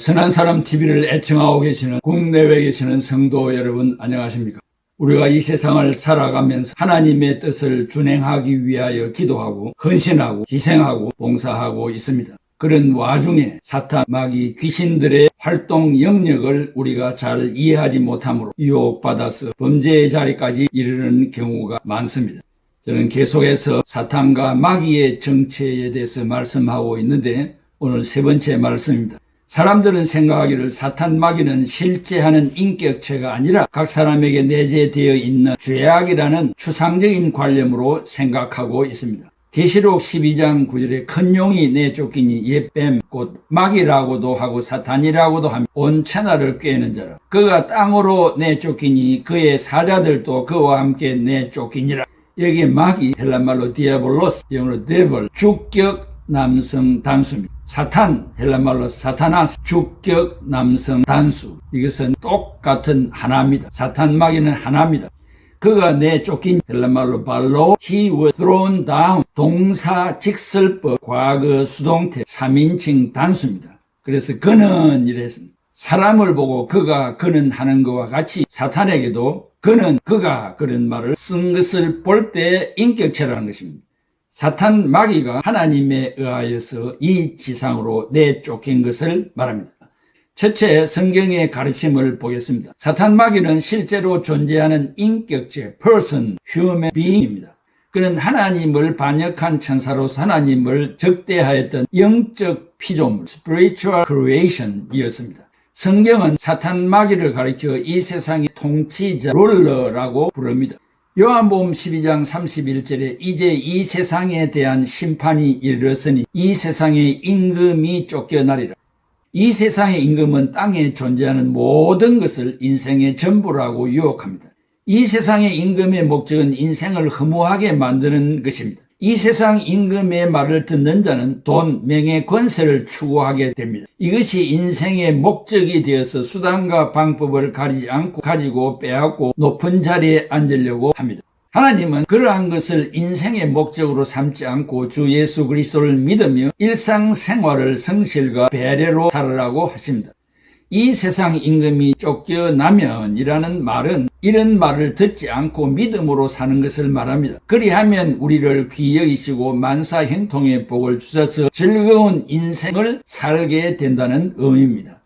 선한 사람 TV를 애청하고 계시는 국내외에 계시는 성도 여러분 안녕하십니까? 우리가 이 세상을 살아가면서 하나님의 뜻을 준행하기 위하여 기도하고 헌신하고 희생하고 봉사하고 있습니다. 그런 와중에 사탄, 마귀, 귀신들의 활동 영역을 우리가 잘 이해하지 못함으로 유혹받아서 범죄의 자리까지 이르는 경우가 많습니다. 저는 계속해서 사탄과 마귀의 정체에 대해서 말씀하고 있는데 오늘 세 번째 말씀입니다. 사람들은 생각하기를 사탄 마귀는 실제 하는 인격체가 아니라 각 사람에게 내재되어 있는 죄악이라는 추상적인 관념으로 생각하고 있습니다. 계시록 12장 9절에 큰 용이 내쫓기니 옛뱀 곧 마귀라고도 하고 사탄이라고도 하며 온 천하를 꿰는 자라 그가 땅으로 내쫓기니 그의 사자들도 그와 함께 내쫓기니라 여기 마귀 헬라말로 디아볼로스 영어로 데벌 주격 남성 단수입니다. 사탄 헬라말로 사타나스 주격 남성 단수 이것은 똑같은 하나입니다. 사탄 마귀는 하나입니다. 그가 내쫓긴 헬라말로 발로 he was thrown down 동사 직설법 과거 수동태 3인칭 단수입니다. 그래서 그는 이랬습니다. 사람을 보고 그가 그는 하는 것과 같이 사탄에게도 그는 그가 그런 말을 쓴 것을 볼 때 인격체라는 것입니다. 사탄 마귀가 하나님에 의하여서 이 지상으로 내쫓긴 것을 말합니다. 첫째 성경의 가르침을 보겠습니다. 사탄 마귀는 실제로 존재하는 인격체, person, human being입니다. 그는 하나님을 반역한 천사로서 하나님을 적대하였던 영적 피조물, spiritual creation이었습니다. 성경은 사탄 마귀를 가리켜 이 세상의 통치자, 롤러라고 부릅니다. 요한복음 12장 31절에 이제 이 세상에 대한 심판이 이르렀으니 이 세상의 임금이 쫓겨나리라. 이 세상의 임금은 땅에 존재하는 모든 것을 인생의 전부라고 유혹합니다. 이 세상의 임금의 목적은 인생을 허무하게 만드는 것입니다. 이 세상 임금의 말을 듣는 자는 돈, 명예, 권세를 추구하게 됩니다. 이것이 인생의 목적이 되어서 수단과 방법을 가리지 않고 가지고 빼앗고 높은 자리에 앉으려고 합니다. 하나님은 그러한 것을 인생의 목적으로 삼지 않고 주 예수 그리스도를 믿으며 일상생활을 성실과 배려로 살으라고 하십니다. 이 세상 임금이 쫓겨나면이라는 말은 이런 말을 듣지 않고 믿음으로 사는 것을 말합니다. 그리하면 우리를 귀히 여기시고 만사 형통의 복을 주셔서 즐거운 인생을 살게 된다는 의미입니다.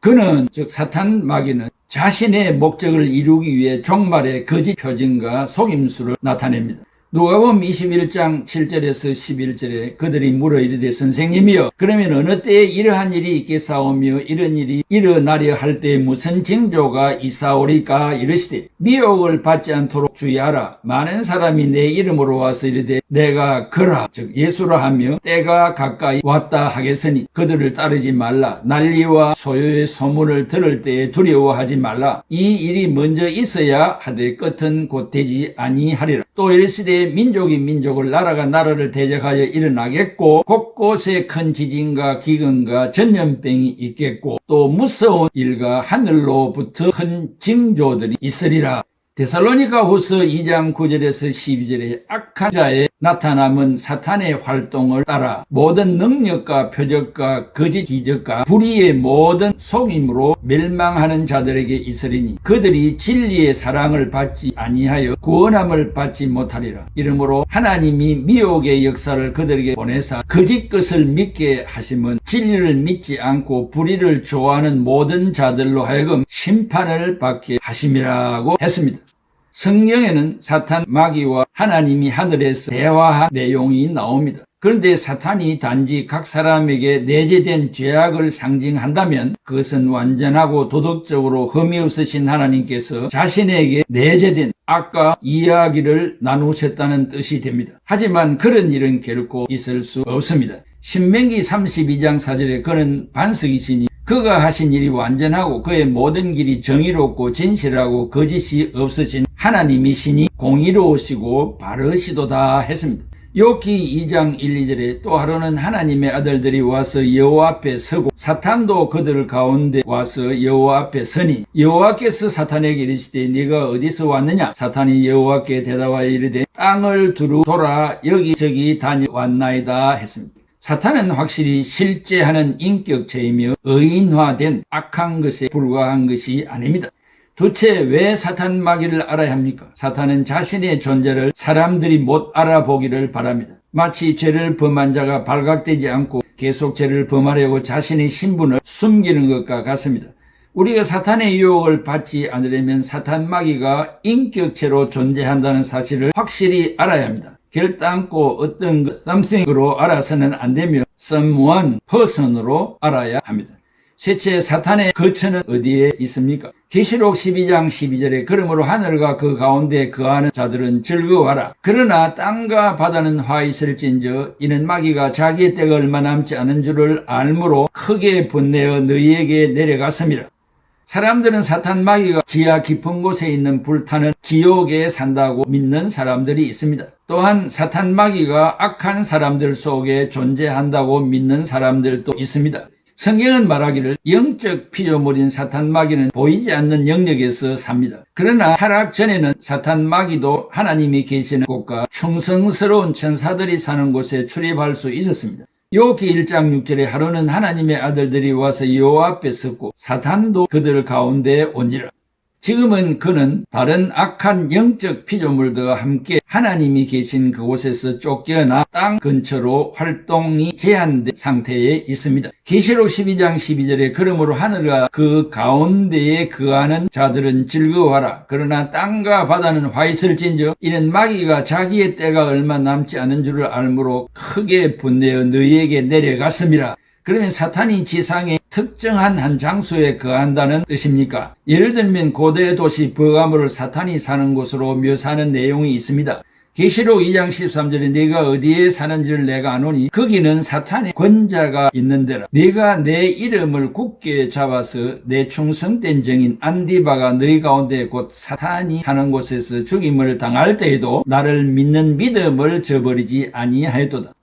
그는 즉 사탄 마귀는 자신의 목적을 이루기 위해 종말의 거짓 표징과 속임수를 나타냅니다. 누가복음 21장 7절에서 11절에 그들이 물어 이르되 선생님이여 그러면 어느 때에 이러한 일이 있겠사오며 이런 일이 일어나려 할 때 무슨 징조가 있사오리까? 이르시되 미혹을 받지 않도록 주의하라. 많은 사람이 내 이름으로 와서 이르되 내가 그라. 즉 예수라 하며 때가 가까이 왔다 하겠으니 그들을 따르지 말라. 난리와 소요의 소문을 들을 때에 두려워하지 말라. 이 일이 먼저 있어야 하되 끝은 곧 되지 아니하리라. 또 이르시되 민족이 민족을 나라가 나라를 대적하여 일어나겠고 곳곳에 큰 지진과 기근과 전염병이 있겠고 또 무서운 일과 하늘로부터 큰 징조들이 있으리라 데살로니가 후서 2장 9절에서 12절에 악한 자의 나타남은 사탄의 활동을 따라 모든 능력과 표적과 거짓 기적과 불의의 모든 속임으로 멸망하는 자들에게 있으리니 그들이 진리의 사랑을 받지 아니하여 구원함을 받지 못하리라. 이러므로 하나님이 미혹의 역사를 그들에게 보내사 거짓 것을 믿게 하심은 진리를 믿지 않고 불의를 좋아하는 모든 자들로 하여금 심판을 받게 하심이라고 했습니다. 성경에는 사탄 마귀와 하나님이 하늘에서 대화한 내용이 나옵니다. 그런데 사탄이 단지 각 사람에게 내재된 죄악을 상징한다면 그것은 완전하고 도덕적으로 흠이 없으신 하나님께서 자신에게 내재된 악과 이야기를 나누셨다는 뜻이 됩니다. 하지만 그런 일은 결코 있을 수 없습니다. 신명기 32장 4절에 그는 반석이시니 그가 하신 일이 완전하고 그의 모든 길이 정의롭고 진실하고 거짓이 없으신 하나님이시니 공의로우시고 바르시도다 했습니다. 욥기 2장 1, 2절에 또 하루는 하나님의 아들들이 와서 여호와 앞에 서고 사탄도 그들 가운데 와서 여호와 앞에 서니 여호와께서 사탄에게 이르시되 네가 어디서 왔느냐 사탄이 여호와께 대답하여 이르되 땅을 두루 돌아 여기저기 다녀왔나이다 했습니다. 사탄은 확실히 실제하는 인격체이며 의인화된 악한 것에 불과한 것이 아닙니다. 도대체 왜 사탄 마귀를 알아야 합니까? 사탄은 자신의 존재를 사람들이 못 알아보기를 바랍니다. 마치 죄를 범한 자가 발각되지 않고 계속 죄를 범하려고 자신의 신분을 숨기는 것과 같습니다. 우리가 사탄의 유혹을 받지 않으려면 사탄 마귀가 인격체로 존재한다는 사실을 확실히 알아야 합니다. 결단코 어떤 것, something으로 알아서는 안 되며 someone, person으로 알아야 합니다. 셋째 사탄의 거처는 어디에 있습니까? 계시록 12장 12절에 그러므로 하늘과 그 가운데 거하는 자들은 즐거워하라. 그러나 땅과 바다는 화 있을진저 이는 마귀가 자기의 때가 얼마 남지 않은 줄을 알므로 크게 분내어 너희에게 내려갔습니다. 사람들은 사탄 마귀가 지하 깊은 곳에 있는 불타는 지옥에 산다고 믿는 사람들이 있습니다. 또한 사탄 마귀가 악한 사람들 속에 존재한다고 믿는 사람들도 있습니다. 성경은 말하기를 영적 피조물인 사탄 마귀는 보이지 않는 영역에서 삽니다. 그러나 타락 전에는 사탄 마귀도 하나님이 계시는 곳과 충성스러운 천사들이 사는 곳에 출입할 수 있었습니다. 요기 1장 6절에 하루는 하나님의 아들들이 와서 요 앞에 섰고 사탄도 그들 가운데 온지라. 지금은 그는 다른 악한 영적 피조물들과 함께 하나님이 계신 그곳에서 쫓겨나 땅 근처로 활동이 제한된 상태에 있습니다. 계시록 12장 12절에 그러므로 하늘과 그 가운데에 거하는 자들은 즐거워하라. 그러나 땅과 바다는 화 있을진저 이는 마귀가 자기의 때가 얼마 남지 않은 줄을 알므로 크게 분내어 너희에게 내려갔습니다. 그러면 사탄이 지상에 특정한 한 장소에 거한다는 뜻입니까? 예를 들면 고대 도시 버가모를 사탄이 사는 곳으로 묘사하는 내용이 있습니다. 계시록 2장 13절에 네가 어디에 사는지를 내가 아노니 거기는 사탄의 권자가 있는 데라 네가 내 이름을 굳게 잡아서 내 충성된 정인 안디바가 너희 가운데 곧 사탄이 사는 곳에서 죽임을 당할 때에도 나를 믿는 믿음을 저버리지 아니하였도다.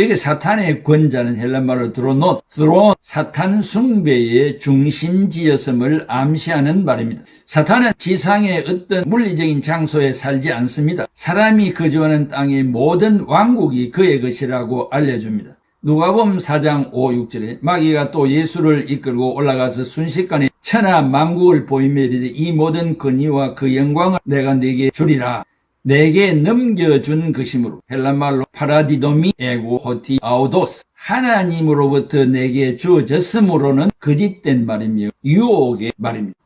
여기 사탄의 권자는 헬란말로 드로노, 드론, 사탄 숭배의 중심지였음을 암시하는 말입니다. 사탄은 지상의 어떤 물리적인 장소에 살지 않습니다. 사람이 거주하는 땅의 모든 왕국이 그의 것이라고 알려줍니다. 누가복음 4장 5, 6절에 마귀가 또 예수를 이끌고 올라가서 순식간에 천하 만국을 보이며 이르되 이 모든 권위와 그 영광을 내가 네게 주리라. 내게 넘겨준 것이므로 헬란말로 파라디도미 에고 호티 아우도스 하나님으로부터 내게 주어졌으므로는 거짓된 말이며 유혹의 말입니다.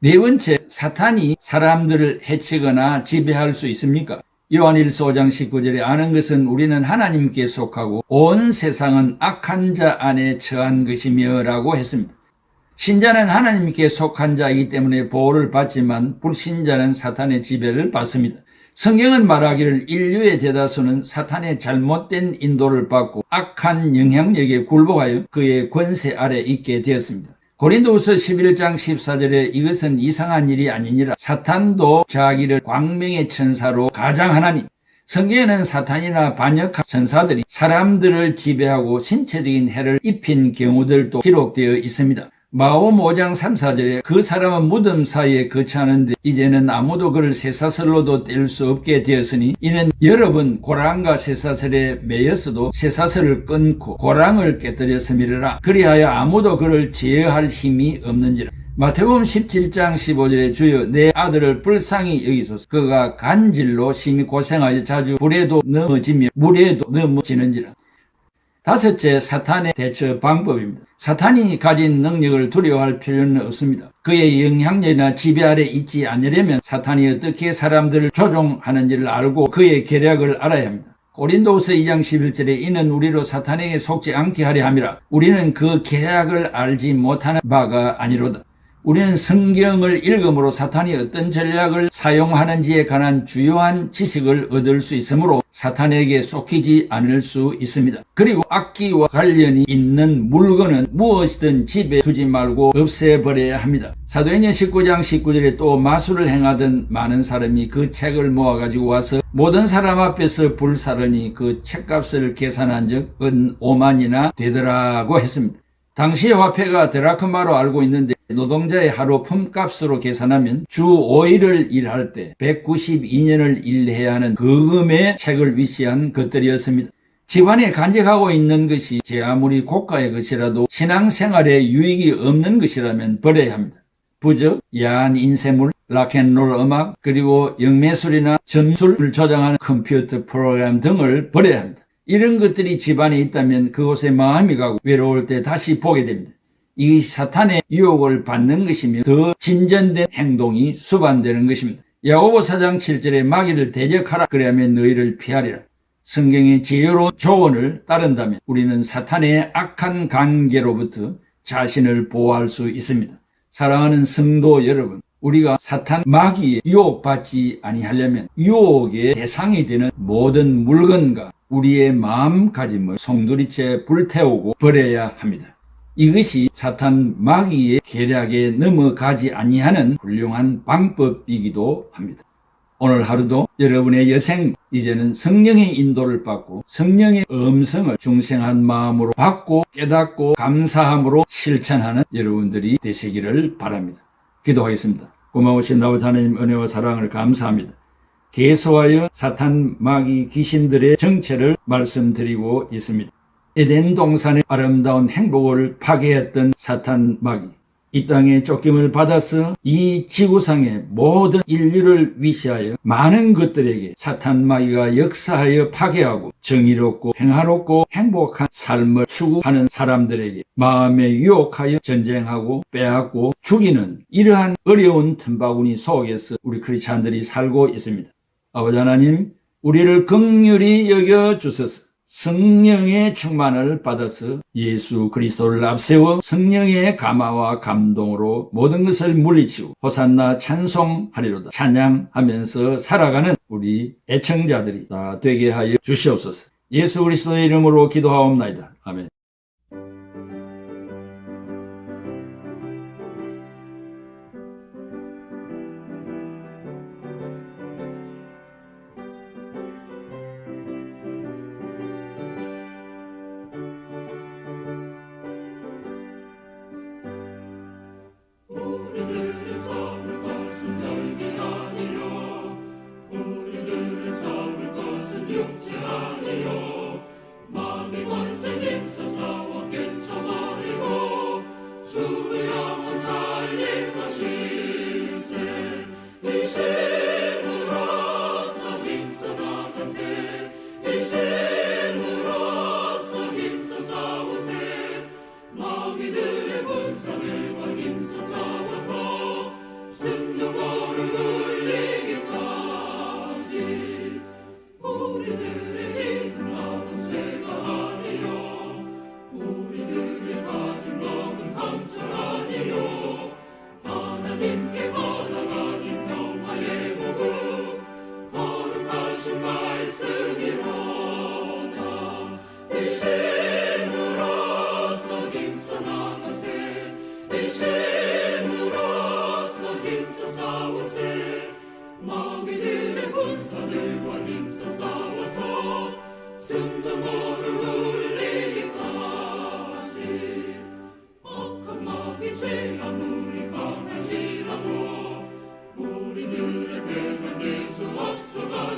네 번째, 사탄이 사람들을 해치거나 지배할 수 있습니까? 요한일서 5장 19절에 아는 것은 우리는 하나님께 속하고 온 세상은 악한 자 안에 처한 것이며 라고 했습니다. 신자는 하나님께 속한 자이기 때문에 보호를 받지만 불신자는 사탄의 지배를 받습니다. 성경은 말하기를 인류의 대다수는 사탄의 잘못된 인도를 받고 악한 영향력에 굴복하여 그의 권세 아래 있게 되었습니다. 고린도후서 11장 14절에 이것은 이상한 일이 아니니라 사탄도 자기를 광명의 천사로 가장하나니 성경에는 사탄이나 반역한 천사들이 사람들을 지배하고 신체적인 해를 입힌 경우들도 기록되어 있습니다. 마음 5장 3, 4절에 그 사람은 무덤 사이에 거처하는데 이제는 아무도 그를 쇠사슬로도 뗄 수 없게 되었으니 이는 여러분 고랑과 쇠사슬에 매였어도 쇠사슬을 끊고 고랑을 깨뜨렸음이라. 그리하여 아무도 그를 제어할 힘이 없는지라. 마태복음 17장 15절에 주여 내 아들을 불쌍히 여기소서. 그가 간질로 심히 고생하여 자주 불에도 넘어지며 물에도 넘어지는지라 다섯째, 사탄의 대처 방법입니다. 사탄이 가진 능력을 두려워할 필요는 없습니다. 그의 영향력이나 지배 아래 있지 않으려면 사탄이 어떻게 사람들을 조종하는지를 알고 그의 계략을 알아야 합니다. 고린도후서 2장 11절에 이는 우리로 사탄에게 속지 않게 하려 함이라. 우리는 그 계략을 알지 못하는 바가 아니로다. 우리는 성경을 읽음으로 사탄이 어떤 전략을 사용하는지에 관한 주요한 지식을 얻을 수 있으므로 사탄에게 속히지 않을 수 있습니다. 그리고 악기와 관련이 있는 물건은 무엇이든 집에 두지 말고 없애버려야 합니다. 사도행전 19장 19절에 또 마술을 행하던 많은 사람이 그 책을 모아가지고 와서 모든 사람 앞에서 불사르니 그 책값을 계산한 적은 5만이나 되더라고 했습니다. 당시 화폐가 드라크마로 알고 있는데 노동자의 하루 품값으로 계산하면 주 5일을 일할 때 192년을 일해야 하는 그 금의 책을 위시한 것들이었습니다. 집안에 간직하고 있는 것이 제 아무리 고가의 것이라도 신앙생활에 유익이 없는 것이라면 버려야 합니다. 부적, 야한 인쇄물, 락앤롤 음악, 그리고 영매술이나 점수를 조장하는 컴퓨터 프로그램 등을 버려야 합니다. 이런 것들이 집안에 있다면 그곳에 마음이 가고 외로울 때 다시 보게 됩니다. 이 사탄의 유혹을 받는 것이며 더 진전된 행동이 수반되는 것입니다. 야고보 사장 7절에 마귀를 대적하라 그리하면 너희를 피하리라. 성경의 지혜로 조언을 따른다면 우리는 사탄의 악한 관계로부터 자신을 보호할 수 있습니다. 사랑하는 성도 여러분, 우리가 사탄 마귀에 유혹받지 아니하려면 유혹의 대상이 되는 모든 물건과 우리의 마음가짐을 송두리째 불태우고 버려야 합니다. 이것이 사탄 마귀의 계략에 넘어가지 아니하는 훌륭한 방법이기도 합니다. 오늘 하루도 여러분의 여생 이제는 성령의 인도를 받고 성령의 음성을 중생한 마음으로 받고 깨닫고 감사함으로 실천하는 여러분들이 되시기를 바랍니다. 기도하겠습니다. 고마우신 아버지 하나님 은혜와 사랑을 감사합니다. 계속하여 사탄 마귀 귀신들의 정체를 말씀드리고 있습니다. 에덴 동산의 아름다운 행복을 파괴했던 사탄 마귀. 이 땅에 쫓김을 받아서 이 지구상의 모든 인류를 위시하여 많은 것들에게 사탄 마귀가 역사하여 파괴하고 정의롭고 평화롭고 행복한 삶을 추구하는 사람들에게 마음에 유혹하여 전쟁하고 빼앗고 죽이는 이러한 어려운 틈바구니 속에서 우리 크리스찬들이 살고 있습니다. 아버지 하나님, 우리를 극률히 여겨 주소서. 성령의 충만을 받아서 예수 그리스도를 앞세워 성령의 감화와 감동으로 모든 것을 물리치고 호산나 찬송하리로다 찬양하면서 살아가는 우리 애청자들이 다 되게 하여 주시옵소서. 예수 그리스도의 이름으로 기도하옵나이다. 아멘.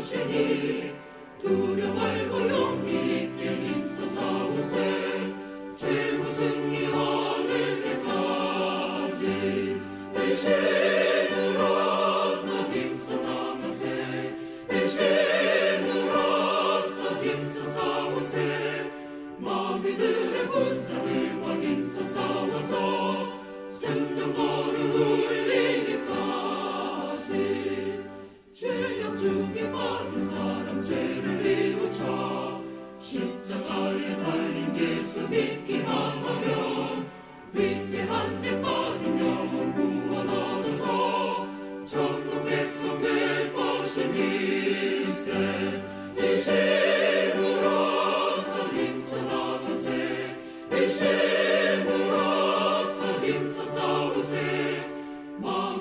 앞서 가시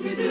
Bugün